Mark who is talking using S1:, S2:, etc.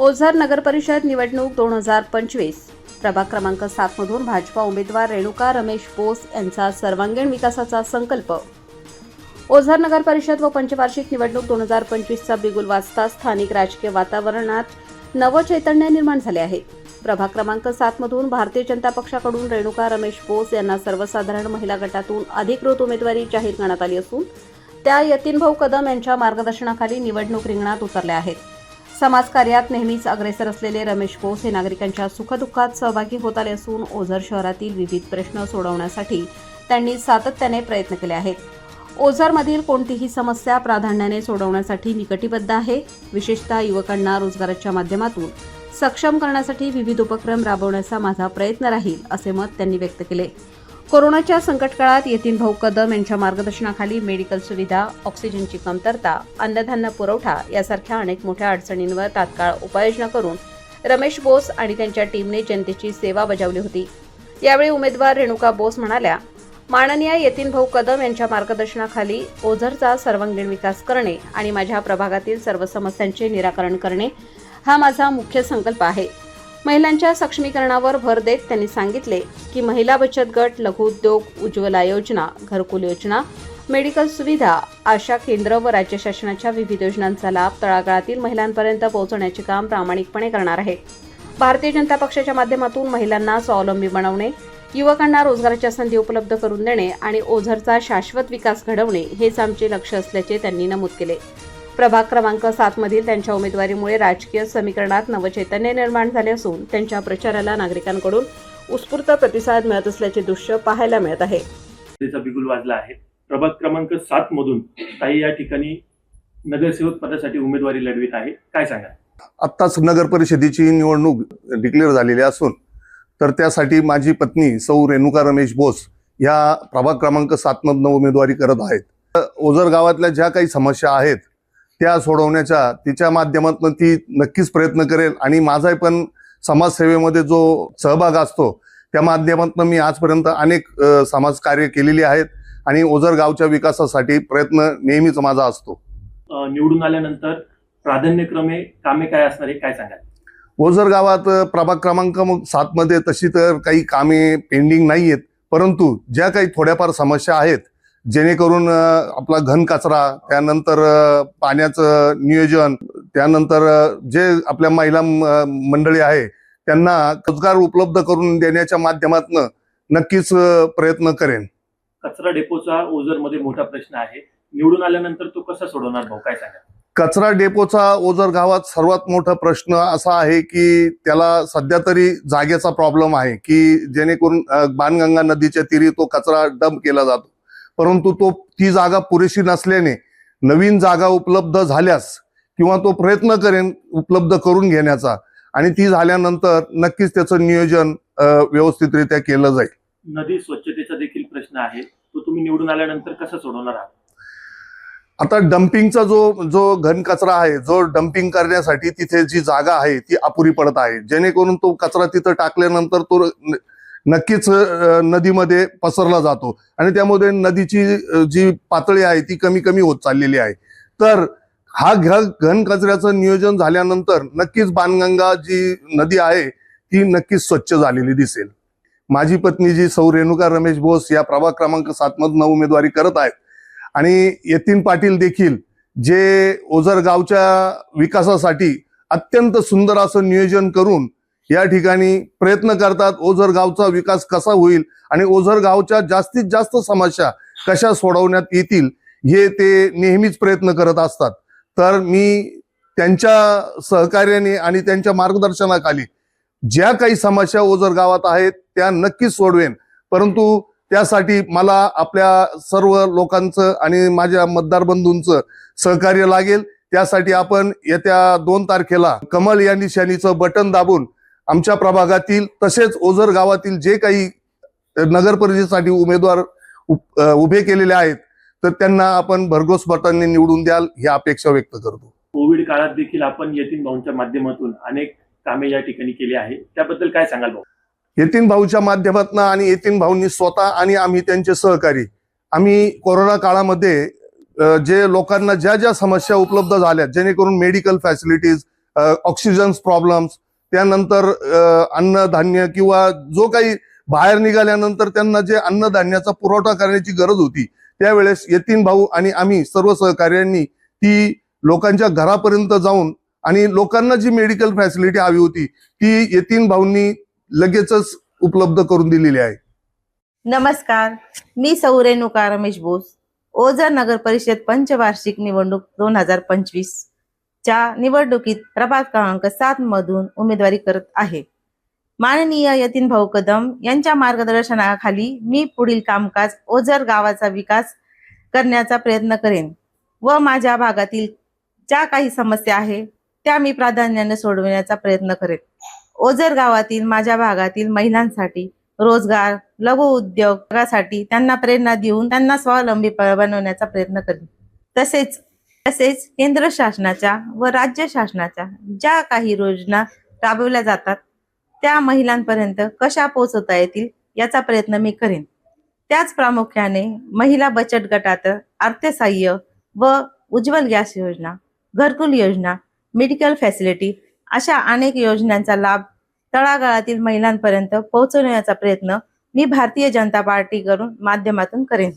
S1: ओझर नगर परिषद निवडणूक दोन हजार पंचवीस. प्रभाग क्रमांक सातमधून भाजपा उमेदवार रेणुका रमेश बोस यांचा सर्वांगीण विकासाचा संकल्प. ओझर नगर परिषद व पंचवार्षिक निवडणूक दोन हजार पंचवीसचा बिगुल वाजता स्थानिक राजकीय वातावरणात नवचैतन्य निर्माण झाले आहे. प्रभाग क्रमांक सातमधून भारतीय जनता पक्षाकडून रेणुका रमेश बोस यांना सर्वसाधारण महिला गटातून अधिकृत उमेदवारी जाहीर करण्यात आली असून त्या यतीनभाऊ कदम यांच्या मार्गदर्शनाखाली निवडणूक रिंगणात उतरल्या आहेत. समाजकार्यात नेहमीच अग्रेसर असलेले रमेश बोस हे नागरिकांच्या सुखदुःखात सहभागी होत आले असून ओझर शहरातील विविध प्रश्न सोडवण्यासाठी त्यांनी सातत्याने प्रयत्न केले आहेत. ओझरमधील कोणतीही समस्या प्राधान्याने सोडवण्यासाठी निकटीबद्ध आहे. विशेषतः युवकांना रोजगाराच्या माध्यमातून सक्षम करण्यासाठी विविध उपक्रम राबवण्याचा माझा प्रयत्न राहील असे मत त्यांनी व्यक्त केले. कोरोनाच्या संकटकाळात येथील भाऊ कदम यांच्या मार्गदर्शनाखाली मेडिकल सुविधा ऑक्सिजनची कमतरता अन्नधान्य पुरवठा यासारख्या अनेक मोठ्या अडचणींवर तात्काळ उपाययोजना करून रमेश बोस आणि त्यांच्या टीमने जनतेची सेवा बजावली होती. यावेळी उमेदवार रेणुका बोस म्हणाल्या माननीय यतीन भाऊ कदम यांच्या मार्गदर्शनाखाली ओझरचा सर्वांगीण विकास करणे आणि माझ्या प्रभागातील सर्व समस्यांचे निराकरण करणे हा माझा मुख्य संकल्प आहे. महिलांच्या सक्षमीकरणावर भर देत त्यांनी सांगितले की महिला बचत गट लघुउद्योग उज्ज्वला योजना घरकुल योजना मेडिकल सुविधा आशा केंद्र व राज्य शासनाच्या विविध योजनांचा लाभ तळागाळातील महिलांपर्यंत पोहोचवण्याचे काम प्रामाणिकपणे करणार आहे. भारतीय जनता पक्षाच्या माध्यमातून महिलांना स्वावलंबी बनवणे युवकांना रोजगाराच्या संधी उपलब्ध करून देणे आणि ओझरचा शाश्वत विकास घडवणे हेच आमचे लक्ष असल्याचे त्यांनी नमूद केले. प्रभाग क्रमांक सातमधील त्यांच्या उमेदवारीमुळे राजकीय समीकरणात नवचैतन्य निर्माण झाले असून त्यांच्या प्रचाराला नागरिकांकडून उत्स्फूर्त प्रतिसाद मिळत असल्याचे दृश्य पाहायला मिळत आहे.
S2: त्याचा बिगुल वाजला आहे. प्रभाग क्रमांक सात मधून ताई या ठिकाणी नगरसेवक पदासाठी उमेदवारी लढवित आहे. काय सांगा?
S3: आत्ताच नगर परिषदेची निवडणूक डिक्लेअर झालेली असून तर त्यासाठी माझी पत्नी सौ रेणुका रमेश बोस ह्या प्रभाग क्रमांक सातमधनं उमेदवारी करत आहेत. ओझर गावातल्या ज्या काही समस्या आहेत त्या सोडवण्याच्या तिच्या माध्यमातून ती नक्कीच प्रयत्न करेल. आणि माझाही पण समाजसेवेमध्ये जो सहभाग असतो त्या माध्यमातून मी आजपर्यंत अनेक समाजकार्य केलेली आहेत आणि ओझर गावच्या विकासासाठी प्रयत्न नेहमीच माझा असतो.
S2: निवडून आल्यानंतर प्राधान्यक्रमे कामे काय असणार आहे काय सांगा
S3: ओझर गावात प्रभाग क्रमांक मग सातमध्ये तशी तर काही कामे पेंडिंग नाही आहेत परंतु ज्या काही थोड्याफार समस्या आहेत जेणेकरून आपला घन कचरा त्यानंतर पाण्याचं नियोजन त्यानंतर जे आपल्या महिला मंडळी आहे त्यांना रोजगार उपलब्ध करून देण्याच्या माध्यमातून नक्कीच प्रयत्न करेन.
S2: कचरा डेपोचा ओझरमध्ये मोठा प्रश्न आहे. निवडून आल्यानंतर तो कसा सोडवणार भाऊ? काय सांगा
S3: कचरा डेपोचा ओझर गावात सर्वात मोठा प्रश्न असा आहे की त्याला सध्या तरी जागेचा प्रॉब्लेम आहे की जेणेकरून बाणगंगा नदीच्या तीरी तो कचरा डंप केला जातो. परंतु तो ती जागा पुरेशी नसल्याने नवीन जागा उपलब्ध झाल्यास किंवा तो प्रयत्न करेन उपलब्ध करून घेण्याचा आणि ती झाल्यानंतर नक्कीच त्याचं नियोजन व्यवस्थितरित्या केलं जाईल.
S2: नदी स्वच्छतेचा देखील प्रश्न आहे. तो तुम्ही निवडून आल्यानंतर कसा सोडवणार आहात?
S3: आता डम्पिंगचा जो जो घन कचरा आहे जो डम्पिंग करण्यासाठी तिथे जी जागा आहे ती अपुरी पडत आहे. जेणेकरून तो कचरा तिथं टाकल्यानंतर तो नक्कीच नदीमध्ये पसरला जातो. आणि त्यामध्ये नदीची जी पातळी आहे ती कमी कमी होत चाललेली आहे. तर हा घ घन कचऱ्याचं नियोजन झाल्यानंतर नक्कीच बाणगंगा जी नदी आहे ती नक्कीच स्वच्छ झालेली दिसेल. माझी पत्नी जी सौ रेणुका रमेश बोस या प्रभाग क्रमांक सातमधनं उमेदवारी करत आहेत. आणि यतीन पाटील देखील जे ओझर गावच्या विकासासाठी अत्यंत सुंदर असं नियोजन करून या ठिकाणी प्रयत्न करतात ओझर गावचा विकास कसा होईल आणि ओझर गावच्या जास्तीत जास्त समस्या कशा सोडवण्यात येतील हे ते नेहमीच प्रयत्न करत असतात. तर मी त्यांच्या सहकार्याने आणि त्यांच्या मार्गदर्शनाखाली ज्या काही समस्या ओझर गावात आहेत त्या नक्कीच सोडवेन. परंतु त्यासाठी मला आपल्या सर्व लोकांचं आणि माझ्या मतदार बंधूंचं सहकार्य लागेल. त्यासाठी आपण येत्या दोन तारखेला कमल या निशाणीचं बटन दाबून आमच्या प्रभागातील तसेच ओझर गावातील जे काही नगर परिषदेसाठी उमेदवार उभे केलेले आहेत तर त्यांना आपण भरघोस मतांनी निवडून द्याल ही अपेक्षा व्यक्त करतो.
S2: कोविड काळात देखील आपण यतीन भाऊंच्या माध्यमातून अनेक कामे या ठिकाणी केली आहे. त्याबद्दल काय सांगाल भाऊ?
S3: येतीन भाऊच्या माध्यमातून आणि येतीन भाऊंनी स्वतः आणि आम्ही त्यांचे सहकारी आम्ही कोरोना काळामध्ये जे लोकांना ज्या ज्या समस्या उपलब्ध झाल्या जेणेकरून मेडिकल फॅसिलिटीज ऑक्सिजन प्रॉब्लेम्स त्यानंतर अन्नधान्य किंवा जो काही बाहेर निघाल्यानंतर त्यांना जे अन्नधान्याचा पुरवठा करण्याची गरज होती त्यावेळेस यतीन भाऊ आणि आम्ही सर्व सहकार्यांनी ती लोकांच्या घरापर्यंत जाऊन आणि लोकांना जी मेडिकल फॅसिलिटी हवी होती ती यतीन भाऊंनी लगेचच उपलब्ध करून दिलेली आहे.
S4: नमस्कार. मी सौ रेणुका रमेश बोस. ओझर नगर परिषद पंचवार्षिक निवडणूक दोन हजार पंचवीस. च्या निवडणुकीत प्रभाग क्रमांक सात मधून उमेदवारी करत आहे. माननीय यतीन भाऊ कदम यांच्या मार्गदर्शनाखाली मी पुढील कामकाज ओझर गावाचा विकास करण्याचा प्रयत्न करेन व माझ्या भागातील ज्या काही समस्या आहे त्या मी प्राधान्याने सोडवण्याचा प्रयत्न करेन. ओझर गावातील माझ्या भागातील महिलांसाठी रोजगार लघु उद्योगासाठी त्यांना प्रेरणा देऊन त्यांना स्वावलंबी प- बनवण्याचा प्रयत्न करेन. तसेच तसेच केंद्र शासनाच्या व राज्य शासनाच्या ज्या काही योजना राबवल्या जातात त्या महिलांपर्यंत कशा पोहोचवता येतील याचा प्रयत्न मी करेन. त्याच प्रामुख्याने महिला बचत गटात अर्थसहाय्य व उज्ज्वल गॅस योजना घरकुल योजना मेडिकल फॅसिलिटी अशा अनेक योजनांचा लाभ तळागाळातील महिलांपर्यंत पोहोचवण्याचा प्रयत्न मी भारतीय जनता पार्टीकडून माध्यमातून करेन.